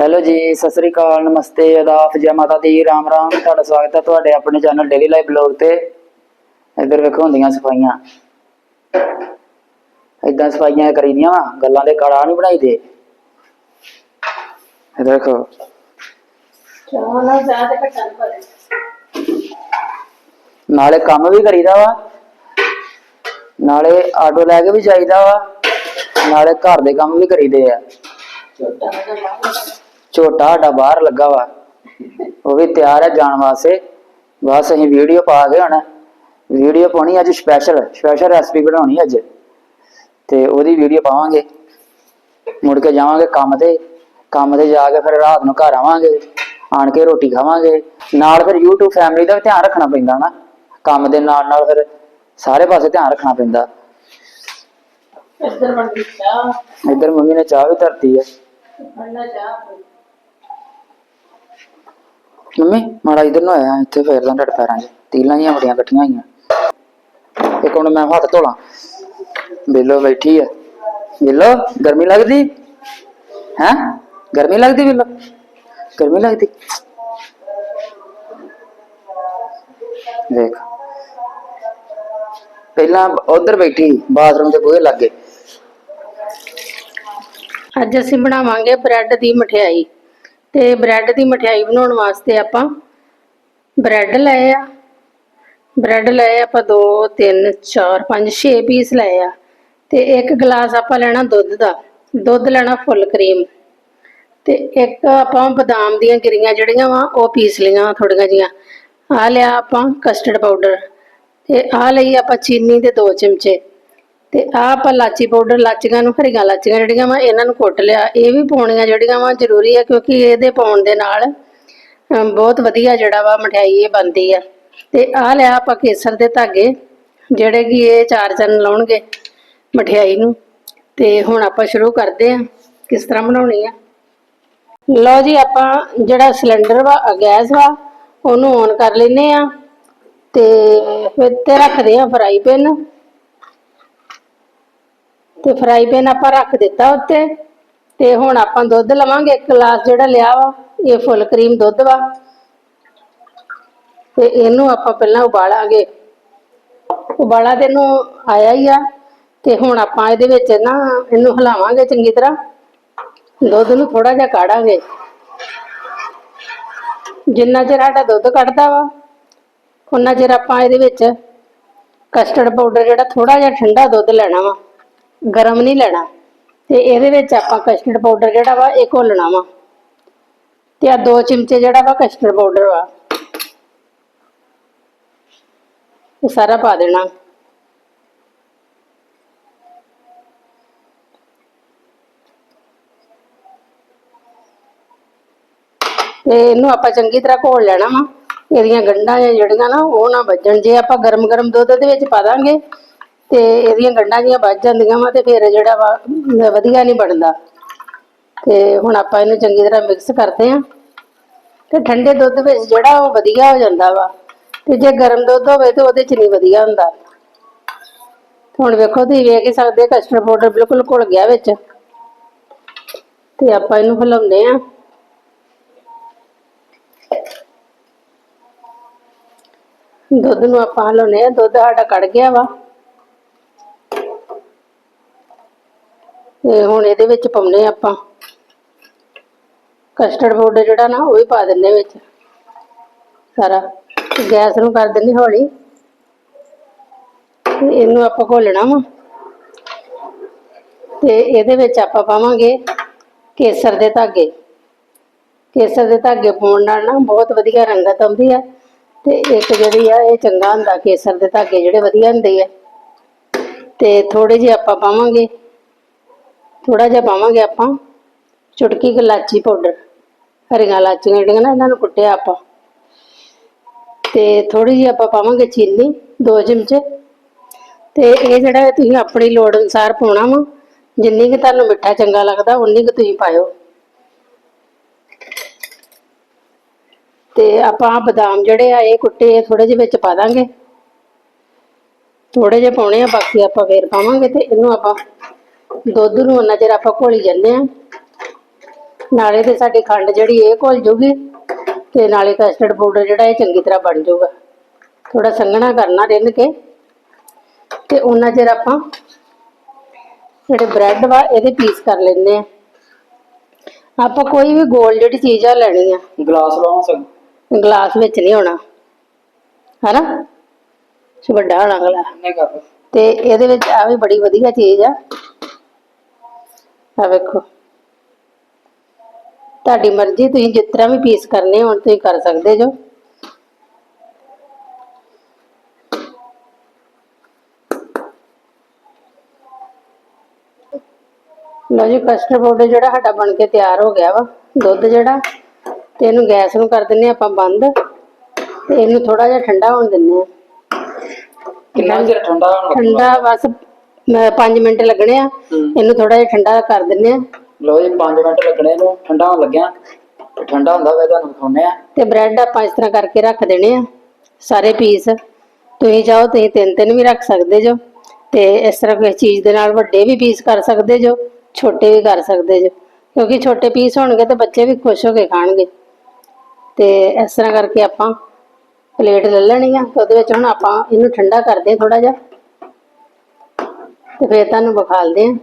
Hello ਜੀ, ਸਤਿ ਸ੍ਰੀ ਅਕਾਲ, ਨਮਸਤੇ ਆਦਾਬ ਜੈ ਮਾਤਾ ਦੀ, ਰਾਮ ਰਾਮ, ਤੁਹਾਡਾ ਸਵਾਗਤ ਹੈ ਤੁਹਾਡੇ ਆਪਣੇ ਚੈਨਲ ਡੇਲੀ ਲਾਈਫ ਬਲੌਗ ਤੇ। ਇੱਧਰ ਵੇਖੋ ਹੁੰਦੀਆਂ ਸਫਾਈਆਂ। ਇਦਾਂ ਸਫਾਈਆਂ ਕਰੀਦੀਆਂ ਵਾ, ਗੱਲਾਂ ਦੇ ਕਾੜਾ ਨਹੀਂ ਬਣਾਈਦੇ। ਇੱਧਰ ਵੇਖੋ ਨਾਲੇ ਕੰਮ ਵੀ ਕਰੀਦਾ ਵਾ। ਨਾਲੇ ਆਟੋ ਲੈ ਕੇ ਵੀ ਜਾਈਦਾ ਵਾ। ਨਾਲੇ ਘਰ ਦੇ ਕੰਮ ਵੀ ਕਰੀਦੇ ਆ। ਛੋਟਾ ਜਿਹਾ ਝੋਟਾ ਸਾਡਾ ਬਾਹਰ ਲੱਗਾ ਵਾ। ਉਹ ਵੀ ਤਿਆਰ ਹੈ ਜਾਣ ਵਾਸਤੇ। ਬਸ ਅਸੀਂ ਵੀਡੀਓ ਪਾ ਕੇ ਹੁਣ ਵੀਡੀਓ ਪਾਉਣੀ ਅੱਜ ਸਪੈਸ਼ਲ ਸਪੈਸ਼ਲ ਰੈਸਪੀ ਬਣਾਉਣੀ ਅੱਜ। ਤੇ ਉਹਦੀ ਵੀਡੀਓ ਪਾਵਾਂਗੇ। ਮੁੜ ਕੇ ਜਾਵਾਂਗੇ ਕੰਮ ਤੇ। ਕੰਮ ਤੇ ਜਾ ਕੇ ਫਿਰ ਰਾਤ ਨੂੰ ਘਰ ਆਵਾਂਗੇ। ਆਣ ਕੇ ਰੋਟੀ ਖਾਵਾਂਗੇ। ਨਾਲ ਫਿਰ YouTube ਫੈਮਿਲੀ ਦਾ ਵੀ ਧਿਆਨ ਰੱਖਣਾ ਪੈਂਦਾ ਨਾ। ਕੰਮ ਦੇ ਨਾਲ ਨਾਲ ਫਿਰ ਸਾਰੇ ਪਾਸੇ ਧਿਆਨ ਰੱਖਣਾ ਪੈਂਦਾ। ਇੱਧਰ ਮੰਮੀ ਨੇ ਚਾਹ ਵੀ ਧਰਤੀ ਹੈ ਮੰਮੀ, ਮਾੜਾ ਇਧਰ ਨੂੰ ਆਇਆ ਇੱਥੇ ਫੇਰਦਾ ਤੁਹਾਡੇ ਪੈਰਾਂ 'ਚ ਤੀਲਾਂ ਜੀਆਂ ਬੜੀਆਂ ਇਕੱਠੀਆਂ ਹੋਈਆਂ। ਇੱਕ ਹੁਣ ਮੈਂ ਹੱਥ ਧੋਲਾਂ। ਬਿੱਲੋ ਬੈਠੀ ਆ। ਬਿੱਲੋ, ਗਰਮੀ ਲੱਗਦੀ? ਹੈ? ਗਰਮੀ ਲੱਗਦੀ ਬਿੱਲੋ? ਗਰਮੀ ਲੱਗਦੀ? ਦੇਖ। ਪਹਿਲਾਂ ਉਧਰ ਬੈਠੀ ਬਾਥਰੂਮ ਦੇ ਬੂਹੇ ਲੱਗੇ। ਅੱਜ ਅਸੀਂ ਬਣਾਵਾਂਗੇ ਬ੍ਰੈਡ ਦੀ ਮਠਿਆਈ। ਤੇ ਬ੍ਰੈਡ ਦੀ ਮਠਿਆਈ ਬਣਾਉਣ ਵਾਸਤੇ ਆਪਾਂ ਬ੍ਰੈਡ ਲਏ ਆ। ਬ੍ਰੈਡ ਲਏ ਆਪਾਂ 2 3 4 5 6 ਪੀਸ ਲਏ ਆ। ਤੇ ਇੱਕ ਗਲਾਸ ਆਪਾਂ ਲੈਣਾ ਦੁੱਧ ਦਾ। ਦੁੱਧ ਲੈਣਾ ਫੁੱਲ ਕਰੀਮ। ਤੇ ਇੱਕ ਆਪਾਂ ਬਦਾਮ ਦੀਆਂ ਗਿਰੀਆਂ ਜਿਹੜੀਆਂ ਵਾ, ਉਹ ਪੀਸ ਲਈਆਂ ਥੋੜੀਆਂ ਜੀਆਂ ਆ ਲਿਆ ਆਪਾਂ ਕਸਟਰਡ ਪਾਊਡਰ ਤੇ ਆ ਲਈ ਆਪਾਂ ਚੀਨੀ ਦੇ 2 ਚਮਚੇ। ਤੇ ਆਹ ਆਪਾਂ ਲਾਚੀ ਪਾਊਡਰ ਲਾਚੀਆਂ ਨੂੰ ਹਰੀਆਂ ਲਾਚੀਆਂ ਜਿਹੜੀਆਂ ਵਾ, ਇਹਨਾਂ ਨੂੰ ਕੁੱਟ ਲਿਆ। ਇਹ ਵੀ ਪਾਉਣੀਆਂ ਜਿਹੜੀਆਂ ਵਾ ਜ਼ਰੂਰੀ ਆ ਕਿਉਂਕਿ ਇਹਦੇ ਪਾਉਣ ਦੇ ਨਾਲ ਬਹੁਤ ਵਧੀਆ ਜਿਹੜਾ ਵਾ ਮਠਿਆਈ ਇਹ ਬਣਦੀ ਆ। ਤੇ ਆਹ ਲਿਆ ਆਪਾਂ ਕੇਸਰ ਦੇ ਧਾਗੇ, ਜਿਹੜੇ ਕਿ ਇਹ ਚਾਰ ਚੰਨ ਲਾਉਣਗੇ ਮਠਿਆਈ ਨੂੰ। ਤੇ ਹੁਣ ਆਪਾਂ ਸ਼ੁਰੂ ਕਰਦੇ ਆ, ਕਿਸ ਤਰ੍ਹਾਂ ਬਣਾਉਣੀ ਆ। ਲਓ ਜੀ, ਆਪਾਂ ਜਿਹੜਾ ਸਿਲੰਡਰ ਵਾ ਗੈਸ ਵਾ, ਉਹਨੂੰ ਔਨ ਕਰ ਲੈਨੇ ਆ। ਤੇ ਫਿਰ ਤੇ ਰੱਖਦੇ ਆ ਫਰਾਈ ਪੈਨ। ਤੇ ਫਰਾਈ ਪੈਨ ਆਪਾਂ ਰੱਖ ਦਿੱਤਾ ਉੱਤੇ, ਤੇ ਹੁਣ ਆਪਾਂ ਦੁੱਧ ਲਵਾਂਗੇ, ਇੱਕ ਗਲਾਸ ਜਿਹੜਾ ਲਿਆ ਵਾ, ਇਹ ਫੁੱਲ ਕਰੀਮ ਦੁੱਧ ਵਾ। ਤੇ ਇਹਨੂੰ ਆਪਾਂ ਪਹਿਲਾਂ ਉਬਾਲਾਂਗੇ। ਉਬਾਲਾ ਤੇ ਇਹਨੂੰ ਆਇਆ ਹੀ ਆ, ਤੇ ਹੁਣ ਆਪਾਂ ਇਹਦੇ ਵਿੱਚ ਨਾ ਇਹਨੂੰ ਹਿਲਾਵਾਂਗੇ ਚੰਗੀ ਤਰ੍ਹਾਂ। ਦੁੱਧ ਨੂੰ ਥੋੜਾ ਜਿਹਾ ਕਾੜਾਂਗੇ। ਜਿੰਨਾ ਚਿਰ ਸਾਡਾ ਦੁੱਧ ਕੱਢਦਾ ਵਾ ਉਹਨਾਂ ਚਿਰ ਆਪਾਂ ਇਹਦੇ ਵਿੱਚ ਕਸਟਰਡ ਪਾਊਡਰ ਜਿਹੜਾ ਥੋੜਾ ਜਿਹਾ ਠੰਡਾ ਦੁੱਧ ਲੈਣਾ ਵਾ। ਗਰਮ ਨਹੀਂ ਲੈਣਾ। ਤੇ ਇਹਦੇ ਵਿੱਚ ਆਪਾਂ ਕਸਟਰਡ ਪਾਊਡਰ ਜਿਹੜਾ ਵਾ, ਇਹ ਘੋਲਣਾ ਵਾ। ਤੇ ਆ ਦੋ ਚਮਚੇ ਜਿਹੜਾ ਵਾ ਕਸਟਰਡ ਪਾਊਡਰ ਵਾ। ਇਹ ਸਾਰਾ ਪਾ ਦੇਣਾ। ਤੇ ਇਹਨੂੰ ਆਪਾਂ ਚੰਗੀ ਤਰ੍ਹਾਂ ਘੋਲ ਲੈਣਾ ਵਾ। ਇਹਦੀਆਂ ਗੰਢਾਂ ਜਿਹੜੀਆਂ ਨਾ, ਉਹ ਨਾ ਵੱਜਣ। ਜੇ ਆਪਾਂ ਗਰਮ ਗਰਮ ਦੁੱਧ ਦੇ ਵਿੱਚ ਪਾ ਦਾਂਗੇ ਤੇ ਇਹਦੀਆਂ ਗੰਢਾਂ ਜੀਆਂ ਵੱਜ ਜਾਂਦੀਆਂ ਵਾ ਤੇ ਫਿਰ ਜਿਹੜਾ ਵਾ ਵਧੀਆ ਨਹੀਂ ਬਣਦਾ। ਤੇ ਹੁਣ ਆਪਾਂ ਇਹਨੂੰ ਚੰਗੀ ਤਰ੍ਹਾਂ ਮਿਕਸ ਕਰਦੇ ਆਂ। ਤੇ ਠੰਡੇ ਦੁੱਧ ਵਿੱਚ ਜਿਹੜਾ ਉਹ ਵਧੀਆ ਹੋ ਜਾਂਦਾ ਵਾ, ਤੇ ਜੇ ਗਰਮ ਦੁੱਧ ਹੋਵੇ ਤੇ ਉਹਦੇ ਚ ਨਹੀਂ ਵਧੀਆ ਹੁੰਦਾ। ਹੁਣ ਵੇਖੋ, ਤੁਸੀਂ ਵੇਖ ਹੀ ਸਕਦੇ ਕਸਟਰਡ ਪਾਊਡਰ ਬਿਲਕੁਲ ਘੁਲ ਗਿਆ ਵਿੱਚ। ਤੇ ਆਪਾਂ ਇਹਨੂੰ ਹਿਲਾਉਂਦੇ ਆ। ਦੁੱਧ ਨੂੰ ਆਪਾਂ ਹਿਲਾਉਂਦੇ ਆ। ਦੁੱਧ ਸਾਡਾ ਕੜ ਗਿਆ ਵਾ। ਤੇ ਹੁਣ ਇਹਦੇ ਵਿੱਚ ਪਾਉਨੇ ਆਪਾਂ। ਕਸਟਰਡ ਪਾਊਡਰ ਜਿਹੜਾ ਨਾ, ਉਹ ਵੀ ਪਾ ਦਿੰਦੇ ਵਿੱਚ। ਸਾਰਾ। ਗੈਸ ਨੂੰ ਕਰ ਦਿੰਦੇ ਹੌਲੀ। ਤੇ ਇਹਨੂੰ ਆਪਾਂ ਘੋਲਣਾ ਵਾ। ਤੇ ਇਹਦੇ ਵਿੱਚ ਆਪਾਂ ਪਾਵਾਂਗੇ ਕੇਸਰ ਦੇ ਧਾਗੇ। ਕੇਸਰ ਦੇ ਧਾਗੇ ਪਾਉਣ ਨਾਲ ਨਾ ਬਹੁਤ ਵਧੀਆ ਰੰਗਤ ਆਉਂਦੀ ਆ। ਤੇ ਇੱਕ ਜਿਹੜੀ ਆ, ਇਹ ਚੰਗਾ ਹੁੰਦਾ ਕੇਸਰ ਦੇ ਧਾਗੇ ਜਿਹੜੇ ਵਧੀਆ ਹੁੰਦੇ ਆ। ਤੇ ਥੋੜੇ ਜਿਹੇ ਆਪਾਂ ਪਾਵਾਂਗੇ। ਥੋੜਾ ਜਿਹਾ ਪਾਵਾਂਗੇ ਆਪਾਂ। ਚੁਟਕੀ ਕੁ ਇਲਾਚੀ ਪਾਊਡਰ। ਹਰੀਆਂ ਇਲਾਚੀਆਂ ਜਿਹੜੀਆਂ ਨਾ, ਇਹਨਾਂ ਨੂੰ ਕੁੱਟਿਆ ਆਪਾਂ। ਤੇ ਥੋੜੀ ਜਿਹੀ ਆਪਾਂ ਪਾਵਾਂਗੇ ਚੀਨੀ, ਦੋ ਚਮਚੇ। ਤੇ ਇਹ ਜਿਹੜਾ ਤੁਸੀਂ ਆਪਣੀ ਲੋੜ ਅਨੁਸਾਰ ਪਾਉਣਾ ਵਾ, ਜਿੰਨੀ ਕਿ ਤੁਹਾਨੂੰ ਮਿੱਠਾ ਚੰਗਾ ਲੱਗਦਾ, ਉਨੀ ਕੁ ਤੁਸੀਂ ਪਾਇਓ। ਤੇ ਆਪਾਂ ਆਹ ਬਦਾਮ ਜਿਹੜੇ ਆ, ਇਹ ਕੁੱਟੇ ਥੋੜੇ ਜਿਹੇ ਵਿੱਚ ਪਾ ਦਾਂਗੇ। ਥੋੜੇ ਜਿਹੇ ਪਾਉਣੇ ਆ, ਬਾਕੀ ਆਪਾਂ ਫੇਰ ਪਾਵਾਂਗੇ ਤੇ ਇਹਨੂੰ ਆਪਾਂ ਦੁੱਧ ਨੂੰ ਉਹਨਾਂ ਚਿਰ ਆਪਾਂ ਘੋਲੀ ਜਾਂਦੇ ਆ ਨਾਲੇ ਤੇ ਸਾਡੀ ਖੰਡ ਜਿਹੜੀ ਇਹ ਘੁਲ ਜੂਗੀ ਤੇ ਨਾਲੇ ਕਸਟਰਡ ਪਾਊਡਰ ਜਿਹੜਾ ਇਹ ਚੰਗੀ ਤਰ੍ਹਾਂ ਬਣ ਜਾਊਗਾ ਥੋੜਾ ਸੰਘਣਾ ਕਰਨਾ ਰਿੰਨ ਕੇ ਤੇ ਉਹਨਾਂ ਚਿਰ ਆਪਾਂ ਜਿਹੜੇ ਬ੍ਰੈਡ ਵਾ ਇਹਦੇ ਪੀਸ ਕਰ ਲੈਂਦੇ ਆ ਆਪਾਂ ਕੋਈ ਵੀ ਗੋਲ ਜਿਹੜੀ ਚੀਜ਼ ਆ ਲੈਣੀ ਆ। ਗਲਾਸ ਲਾਉਣਾ ਸਕ ਗਲਾਸ ਵਿੱਚ ਨਹੀਂ ਹੋਣਾ। ਹਨਾ? ਸੋ ਵੱਡਾ ਹੋਣਾ ਗਲਾਸ। ਤੇ ਇਹਦੇ ਵਿੱਚ ਆ ਵੀ ਬੜੀ ਵਧੀਆ ਚੀਜ਼ ਆ। ਆ ਵੇਖੋ। ਤੁਹਾਡੀ ਮਰਜ਼ੀ ਤੁਸੀਂ ਜਿਸ ਤਰ੍ਹਾਂ ਵੀ ਪੀਸ ਕਰਨੇ ਹੋਣ ਤੁਸੀਂ ਕਰ ਸਕਦੇ ਜੋ। ਲਓ ਜੀ ਕਸਟਰਡ ਪਾਊਡਰ ਜਿਹੜਾ ਸਾਡਾ ਬਣ ਕੇ ਤਿਆਰ ਹੋ ਗਿਆ ਵਾ ਦੁੱਧ ਜਿਹੜਾ ਤੇ ਇਹਨੂੰ ਗੈਸ ਨੂੰ ਕਰ ਦਿੰਨੇ ਆਪਾਂ ਬੰਦ ਤੇ ਇਹਨੂੰ ਥੋੜਾ ਜਿਹਾ ਠੰਡਾ ਹੋਣ ਦਿੰਨੇ ਆ। ਕਿੰਨਾ ਚਿਰ ਠੰਡਾ ਹੋਣ ਠੰਡਾ ਬਸ 5 ਮਿੰਟ ਲੱਗਣੇ ਆ। ਇਹਨੂੰ ਥੋੜਾ ਜਿਹਾ ਠੰਡਾ ਕਰ ਦਿੰਨੇ ਆ। ਲੋ ਜੀ 5 ਮਿੰਟ ਲੱਗਣੇ ਨੂੰ ਠੰਡਾ ਹੋਣ ਲੱਗਿਆ। ਠੰਡਾ ਹੁੰਦਾ ਵੇ ਤੁਹਾਨੂੰ ਦਿਖਾਉਨੇ ਆ। ਤੇ ਬ੍ਰੈਡ ਆਪਾਂ ਇਸ ਤਰ੍ਹਾਂ ਕਰਕੇ ਰੱਖ ਦੇਣੇ ਆ ਸਾਰੇ ਪੀਸ। ਤੁਸੀਂ ਚਾਹੋ ਤੁਸੀਂ ਤਿੰਨ ਤਿੰਨ ਵੀ ਰੱਖ ਸਕਦੇ ਜੋ। ਤੇ ਇਸ ਤਰ੍ਹਾਂ ਕਿਸੇ ਚੀਜ਼ ਦੇ ਨਾਲ ਵੱਡੇ ਵੀ ਪੀਸ ਕਰ ਸਕਦੇ ਜੋ ਛੋਟੇ ਵੀ ਕਰ ਸਕਦੇ ਜੋ। ਕਿਉਂਕਿ ਛੋਟੇ ਪੀਸ ਹੋਣਗੇ ਤੇ ਬੱਚੇ ਵੀ ਖੁਸ਼ ਹੋ ਕੇ ਖਾਣਗੇ। ਤੇ ਇਸ ਤਰ੍ਹਾਂ ਕਰਕੇ ਆਪਾਂ ਪਲੇਟ ਲੈ ਲੈਣੀ ਆ ਤੇ ਉਹਦੇ ਵਿੱਚ ਹੁਣ ਆਪਾਂ ਇਹਨੂੰ ਠੰਡਾ ਕਰਦੇ ਥੋੜਾ ਜਿਹਾ। ਤੇ ਫਿਰ ਤੁਹਾਨੂੰ ਵਿਖਾਲਦੇ ਆ।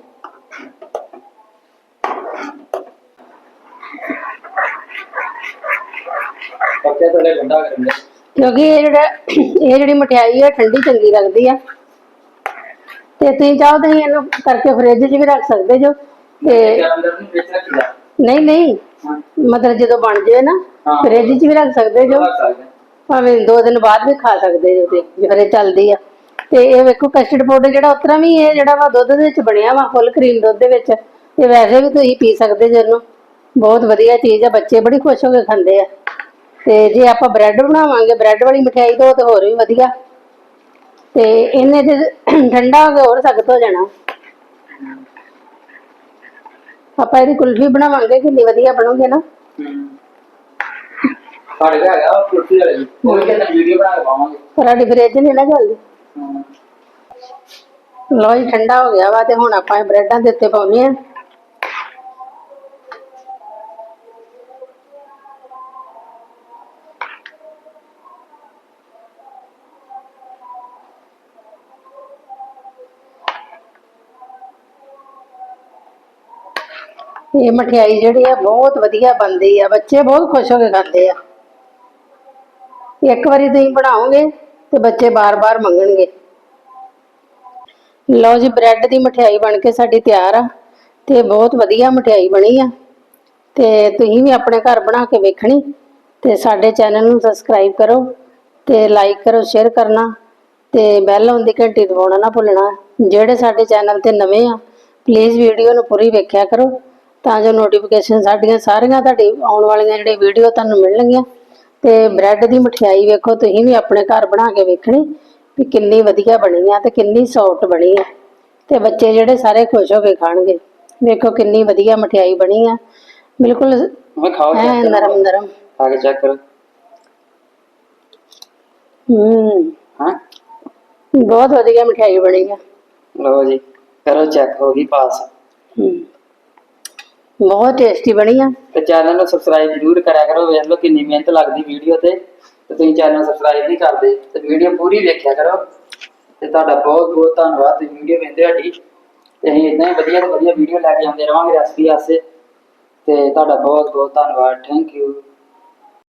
ਪੱਕੇ ਠੰਡਾ ਕਿਉਂਕਿ ਇਹ ਜਿਹੜਾ ਇਹ ਜਿਹੜੀ ਮਠਿਆਈ ਹੈ ਠੰਡੀ ਚੰਗੀ ਲੱਗਦੀ ਆ। ਤੇ ਤੁਸੀਂ ਚਾਹੋ ਤਾਂ ਇਹਨੂੰ ਕਰਕੇ ਫ੍ਰਿਜ 'ਚ ਵੀ ਰੱਖ ਸਕਦੇ ਜੋ ਤੇ ਨਹੀਂ ਨਹੀਂ। ਮਤਲਬ ਜਦੋਂ ਬਣ ਜਾਏ ਨਾ। ਫ੍ਰਿਜ 'ਚ ਵੀ ਰੱਖ ਸਕਦੇ ਜੋ। ਭਾਵੇਂ ਦੋ ਦਿਨ ਬਾਅਦ ਵੀ ਖਾ ਸਕਦੇ ਜੋ ਤੇ ਜੇ ਫ੍ਰਿਜ ਚੱਲਦੀ ਆ। ਤੇ ਇਹ ਵੇਖੋ ਕਸਟਰਡ ਪਾਊਡਰ ਜਿਹੜਾ ਉਤਰਾ ਵੀ ਇਹ ਜਿਹੜਾ ਵਾ ਦੁੱਧ ਦੇ ਵਿੱਚ ਬਣਿਆ ਵਾ ਫੁੱਲ ਕਰੀਮ ਦੁੱਧ ਦੇ ਵਿੱਚ ਤੇ ਵੈਸੇ ਵੀ ਤੁਸੀਂ ਪੀ ਸਕਦੇ ਜੇ ਇਹਨੂੰ। ਬਹੁਤ ਵਧੀਆ ਚੀਜ਼ ਆ ਬੱਚੇ ਬੜੀ ਖੁਸ਼ ਹੋ ਕੇ ਖਾਂਦੇ ਆ। ਤੇ ਜੇ ਆਪਾਂ ਬ੍ਰੈਡ ਬਣਾਵਾਂਗੇ ਬ੍ਰੈਡ ਵਾਲੀ ਮਠਿਆਈ ਤੋਂ ਤੇ ਹੋਰ ਵੀ ਵਧੀਆ। ਤੇ ਇਹਨੇ ਤੇ ਠੰਡਾ ਹੋ ਕੇ ਹੋਰ ਸਖਤ ਹੋ ਜਾਣਾ। ਆਪਾਂ ਇਹਦੀ ਕੁਲਫੀ ਬਣਾਵਾਂਗੇ ਕਿੰਨੀ ਵਧੀਆ ਬਣੂਗੀ ਨਾ। ਸਾਡੇ ਘਰ ਹੈਗਾ ਕੁਲਫੀ ਵਾਲੇ ਜੀ ਉਹ ਤਾਂ ਵੀਡੀਓ ਬਣਾ ਕੇ ਪਾਵਾਂਗੇ। ਪਰ ਸਾਡੀ ਫ੍ਰਿਜ ਨਹੀਂ ਨਾ ਚੱਲਦੀ। ਹਾਂ ਲਓ ਜੀ, ਠੰਡਾ ਹੋ ਗਿਆ ਵਾ ਤੇ ਹੁਣ ਆਪਾਂ ਇਹ ਬ੍ਰੈਡਾਂ ਦੇ ਉੱਤੇ ਪਾਉਨੇ ਆ ਇਹ ਮਠਿਆਈ ਜਿਹੜੀ ਆ, ਬਹੁਤ ਵਧੀਆ ਬਣਦੀ ਆ। ਬੱਚੇ ਬਹੁਤ ਖੁਸ਼ ਹੋ ਕੇ ਖਾਂਦੇ ਆ। ਇੱਕ ਵਾਰੀ ਤੁਸੀਂ ਬਣਾਓਗੇ ਤੇ ਬੱਚੇ ਬਾਰ-ਬਾਰ ਮੰਗਣਗੇ। ਲਓ ਜੀ ਬ੍ਰੈਡ ਦੀ ਮਠਿਆਈ ਬਣ ਕੇ ਸਾਡੀ ਤਿਆਰ ਆ ਤੇ ਬਹੁਤ ਵਧੀਆ ਮਠਿਆਈ ਬਣੀ ਆ। ਤੇ ਤੁਸੀਂ ਵੀ ਆਪਣੇ ਘਰ ਬਣਾ ਕੇ ਵੇਖਣੀ ਤੇ ਸਾਡੇ ਚੈਨਲ ਨੂੰ ਸਬਸਕ੍ਰਾਈਬ ਕਰੋ ਤੇ ਲਾਈਕ ਕਰੋ ਸ਼ੇਅਰ ਕਰਨਾ ਤੇ ਬੈਲ ਆਉਣ ਦੀ ਘੰਟੀ ਦਬਾਉਣਾ ਨਾ ਭੁੱਲਣਾ। ਜਿਹੜੇ ਸਾਡੇ ਚੈਨਲ ਤੇ ਨਵੇਂ ਆ ਪਲੀਜ਼ ਵੀਡੀਓ ਨੂੰ ਪੂਰੀ ਵੇਖਿਆ ਕਰੋ ਤਾਂ ਜੋ ਨੋਟੀਫਿਕੇਸ਼ਨ ਸਾਡੀਆਂ ਸਾਰੀਆਂ ਤੁਹਾਡੀ ਆਉਣ ਵਾਲੀਆਂ ਜਿਹੜੇ ਵੀਡੀਓ ਤੁਹਾਨੂੰ ਮਿਲਣਗੀਆਂ। ਤੇ ਬ੍ਰੈਡ ਦੀ ਮਠਿਆਈ ਵੇਖੋ, ਤੁਸੀਂ ਵੀ ਆਪਣੇ ਘਰ ਬਣਾ ਕੇ ਵੇਖਣੀ ਵੀ ਕਿੰਨੀ ਵਧੀਆ ਬਣੀ ਆ ਤੇ ਕਿੰਨੀ ਸੌਫਟ ਬਣੀ ਆ। ਤੇ ਬੱਚੇ ਜਿਹੜੇ ਸਾਰੇ ਖੁਸ਼ ਹੋ ਕੇ ਖਾਣਗੇ। ਵੇਖੋ ਕਿੰਨੀ ਵਧੀਆ ਮਠਿਆਈ ਬਣੀ ਆ। ਬਿਲਕੁਲ ਮੈਂ ਖਾਓ ਐ ਚੈੱਕ ਨਰਮ ਨਰਮ। ਖਾ ਕੇ ਚੈੱਕ ਕਰੋ। ਹੂੰ। ਹਾਂ? ਬਹੁਤ ਵਧੀਆ ਮਠਿਆਈ ਬਣੀ ਆ। ਲਓ ਜੀ ਕਰੋ ਚੈੱਕ ਹੋ ਗਈ ਪਾਸ ਹੂੰ। ਬਹੁਤ ਟੇਸਟੀ ਬਣੀ ਆ। ਤੇ ਚੈਨਲ ਨੂੰ ਸਬਸਕ੍ਰਾਈਬ ਜ਼ਰੂਰ ਕਰਿਆ ਕਰੋ। ਵੇਖ ਲਓ ਕਿੰਨੀ ਮਿਹਨਤ ਲੱਗਦੀ ਵੀਡੀਓ ਤੇ। ਤੇ ਤੁਸੀਂ ਚੈਨਲ ਸਬਸਕ੍ਰਾਈਬ ਨਹੀਂ ਕਰਦੇ ਤੇ ਵੀਡੀਓ ਪੂਰੀ ਵੇਖਿਆ ਕਰੋ। ਤੇ ਤੁਹਾਡਾ ਬਹੁਤ ਬਹੁਤ ਧੰਨਵਾਦ, ਤੁਸੀਂ ਵੀਡੀਓ ਵੇਖਦੇ ਸਾਡੀ ਤੇ ਅਸੀਂ ਇਦਾਂ ਹੀ ਵਧੀਆ ਤੋਂ ਵਧੀਆ ਵੀਡੀਓ ਲੈ ਕੇ ਆਉਂਦੇ ਰਵਾਂਗੇ ਰੈਸਪੀ ਵਾਸਤੇ। ਤੇ ਤੁਹਾਡਾ ਬਹੁਤ ਬਹੁਤ ਧੰਨਵਾਦ ਥੈਂਕ ਯੂ